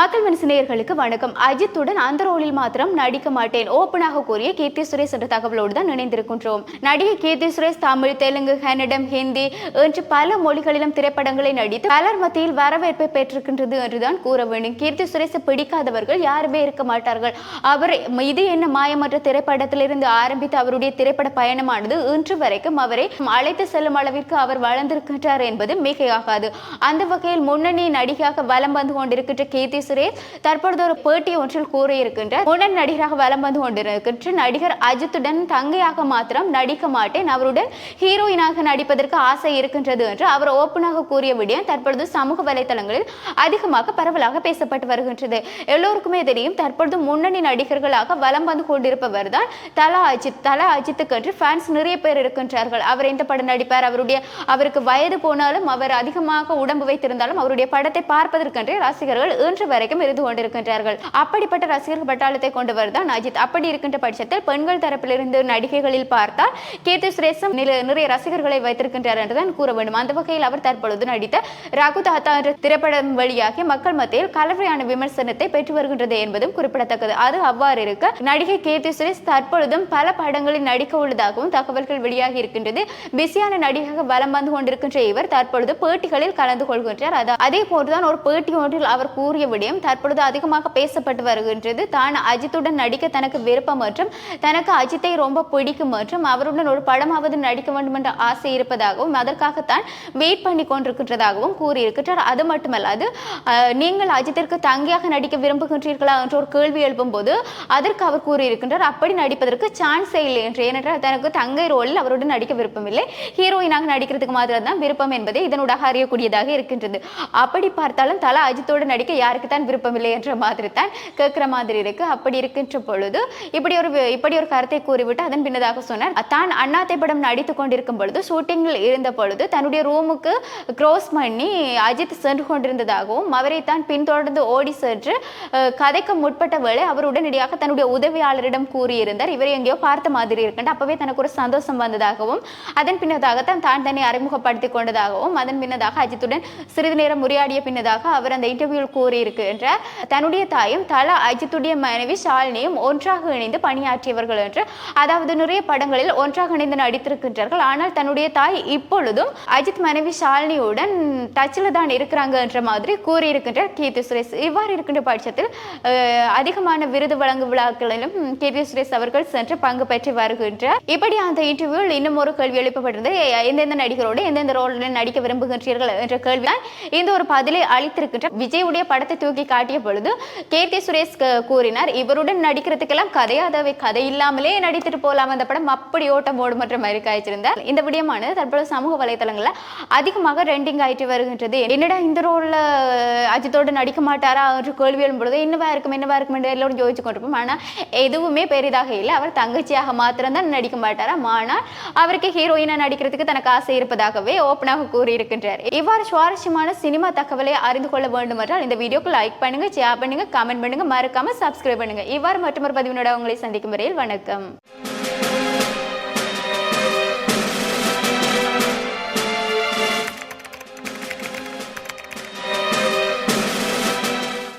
மக்கள் மனசினேயர்களுக்கு வணக்கம். அஜித்துடன் அந்த ரோலில் மாத்திரம் நடிக்க மாட்டேன். ஓப்பனாக கூறிய கீர்த்தி சுரேஷ் என்ற தகவலோடு தான் இணைந்திருக்கின்றோம். நடிகை கீர்த்தி சுரேஷ் தமிழ் தெலுங்கு கன்னடம் ஹிந்தி என்று பல மொழிகளிலும் திரைப்படங்களை நடித்து பலர் மத்தியில் வரவேற்பை பெற்றிருக்கின்றது என்றுதான் கூற வேண்டும். கீர்த்தி சுரேஷை பிடிக்காதவர்கள் யாருமே இருக்க மாட்டார்கள். அவர் இது என்ன மாயமற்ற திரைப்படத்திலிருந்து ஆரம்பித்து அவருடைய திரைப்பட பயணமானது இன்று வரைக்கும் அவரை அழைத்து செல்லும் அளவிற்கு அவர் வளர்ந்திருக்கின்றார் என்பது மிகையாகாது. அந்த வகையில் முன்னணி நடிகையாக வலம் வந்து கொண்டிருக்கின்ற கீர்த்தி சுரேஷ் தற்பொழுது ஒரு பேட்டி ஒன்றில் கூறியிருக்கின்ற உடன் நடிகராக வலம் வந்து கொண்டிருக்கின்ற நடிகர் அஜித்துடன் தங்கையாக மாத்திரம் நடிக்க மாட்டேன். அவருடன் ஹீரோயினாக நடிப்பதற்கு ஆசை இருக்கின்றது என்று அவர் ஓப்பனாக கூறிய விடயம் தற்பொழுது சமூக வலைதளங்களில் அதிகமாக பரவலாக பேசப்பட்டு வருகின்றது. எல்லோருக்குமே தெரியும் தற்பொழுது முன்னணி நடிகர்களாக வலம் வந்து கொண்டிருப்பவர் தான் தலா அஜித். தலா அஜித்துக்கு என்று ஃபேன்ஸ் நிறைய பேர் இருக்கின்றார்கள். அவர் எந்த படம் நடிப்பார்? அவருடைய அவருக்கு வயது போனாலும் அவர் அதிகமாக உடம்பு வைத்திருந்தாலும் அவருடைய படத்தை பார்ப்பதற்கென்றே ரசிகர்கள் இன்று வரைக்கும் இருந்து கொண்டிருக்கின்றார்கள். அப்படிப்பட்ட ரசிகர் பட்டாளத்தை கொண்டு வருதான் அஜித். அப்படி இருக்கின்ற பட்சத்தில் பெண்கள் தரப்பிலிருந்து நடிகைகளில் பார்த்தால் கீர்த்தி சுரேசம் நிறைய ரசிகர்களை வைத்திருக்கின்றார் என்றுதான் கூற வேண்டும். அந்த வகையில் அவர் தற்பொழுது நடித்த ரகு தாத்தா என்ற திரைப்படம் வழியாகி மக்கள் மத்தியில் கலவையான விமர்சனத்தை பெற்று வருகின்றது என்பதும் குறிப்பிடத்தக்கது. அது அவ்வாறு இருக்க நடிகை கீர்த்தி சுரேஷ் தற்பொழுதும் பல படங்களில் நடிக்க உள்ளதாகவும் தகவல்கள் வெளியாகி இருக்கின்றது. பிஸியான நடிகையாக வலம் வந்து கொண்டிருக்கின்ற இவர் தற்பொழுது பேட்டிகளில் கலந்து கொள்கின்றார். அதே போன்றுதான் ஒரு பேட்டி ஒன்றில் அவர் கூறிய விஷயம் தற்பொழுது அதிகமாக பேசப்பட்டு வருகின்றது. தான் அஜித்துடன் நடிக்க தனக்கு விருப்பம் மற்றும் தனக்கு அஜித்தை ரொம்ப பிடிக்கும் மற்றும் அவருடன் ஒரு படமாவது நடிக்க வேண்டும் என்ற ஆசை இருப்பதாகவும் அதற்காகத்தான் வெயிட் பண்ணி கொண்டிருக்கின்றதாகவும் கூறியிருக்கிறார் அது மட்டுமல்லாது நீங்கள் அஜித்திற்கு தங்கியாக நடிக்க விரும்புகின்றீர்களா என்ற ஒரு கேள்வி எழுப்பும்போது அதற்கு அவர் கூறியிருக்கின்றார். அப்படி நடிப்பதற்கு சான்ஸே இல்லை என்று. ஏனென்றால் தனக்கு தங்கை ரோலில் அவருடன் நடிக்க விருப்பமில்லை. ஹீரோயினாக நடிக்கிறதுக்கு மாத்திரம் தான் விருப்பம் என்பதை இதனூடாக அறியக்கூடியதாக இருக்கின்றது. அப்படி பார்த்தாலும் தலா அஜித்தோடு நடிக்க யாருக்கு தான் விருப்பமில்லை என்ற மாதிரி தான் கேட்குற மாதிரி இருக்கு. அப்படி இருக்கின்ற பொழுது இப்படி ஒரு இப்படி ஒரு கருத்தை கூறிவிட்டு அதன் பின்னதாக சொன்னார். தான் அண்ணாத்தை படம் நடித்து கொண்டிருக்கும் பொழுது ஷூட்டிங்கில் இருந்த பொழுது தன்னுடைய ரூமுக்கு க்ரோஸ் பண்ணி அஜித் சென்று கொண்டிருந்ததாகவும் அவரை தான் பின்தொடர்ந்து ஓடி சென்று கதைக்கு கதைக்க முற்பட்ட வேளை அவர் உடனடியாக தன்னுடைய உதவியாளரிடம் கூறியிருந்தார். இவரை எங்கேயோ பார்த்த மாதிரி இருக்கின்ற அப்பவே தனக்கு ஒரு சந்தோஷம் வந்ததாகவும் அதன் பின்னதாக தான் தான் தன்னை அறிமுகப்படுத்தி கொண்டதாகவும் அதன் பின்னதாக அஜித்துடன் சிறிது நேரம் உரையாடிய பின்னதாக அவர் அந்த இன்டர்வியூவில் என்ற தன்னுடைய தாயும் தல அஜித்துடைய மனைவி ஷாலினியும் ஒன்றாக இணைந்து பணியாற்றியவர்கள் என்று அதாவது நிறைய படங்களில் ஒன்றாக இணைந்து நடித்திருக்கின்றார்கள். ஆனால் தன்னுடைய தாய் இப்பொழுதும் அஜித் மனைவி ஷாலினியுடன் டச்சில் தான் இருக்கிறாங்க என்ற மாதிரி கூறியிருக்கின்றார் கீர்த்தி சுரேஷ். இவ்வாறு இருக்கின்ற பட்சத்தில் அதிகமான விருது வழங்கும் விழாக்களிலும் கீர்த்தி சுரேஷ் அவர்கள் சென்று பங்கு பெற்று வருகின்றார். இப்படி அந்த இன்டர்வியூவில் இன்னும் ஒரு கேள்வி எழுப்பப்பட்டது எந்தெந்த நடிகரோடு எந்தெந்த ரோலில் நடிக்க விரும்புகின்றீர்கள் என்ற கேள்விதான் இந்த ஒரு பதிலை அளித்திருக்கின்ற விஜயுடைய படத்தை தூக்கி காட்டிய பொழுது கீர்த்தி சுரேஷ் கூறினார் இவருடன் நடிக்கிறதுக்கெல்லாம் கதையாதவை கதை இல்லாமலே நடித்துட்டு போலாம். அந்த படம் அப்படி ஓட்டம் ஓடும் மற்ற மாதிரி காய்ச்சிருந்தார். இந்த விடயமானது தற்போது சமூக வலைதளங்களில் அதிகமாக ரெண்டிங் ஆயிட்டு வருகின்றது. என்னடா இந்த ரோல்ல அஜித்தோடு நடிக்க மாட்டாரா? என்று கேள்வி எழும்பொழுது என்னவா இருக்கும் என்னவா இருக்கும்? என்று எல்லோரும் யோசிச்சு கொண்டிருப்போம். ஆனால் எதுவுமே பெரிதாக இல்லை. அவர் தங்கச்சியாக மாத்திரம்தான் நடிக்க மாட்டாராம் ஆனால் அவருக்கு ஹீரோயினா நடிக்கிறதுக்கு தனக்கு ஆசை இருப்பதாகவே ஓப்பனாக கூறியிருக்கின்றார். இவ்வாறு சுவாரஸ்யமான சினிமா தகவலை அறிந்து கொள்ள வேண்டும் என்றால் இந்த வீடியோக்கு லைக் பண்ணுங்க ஷேர் பண்ணுங்க கமெண்ட் பண்ணுங்க. மறக்காமல் சப்ஸ்கிரைப் பண்ணுங்க. இவ்வாறு மற்றொரு பதிவினோட உங்களை சந்திக்கும் வரையில் வணக்கம்.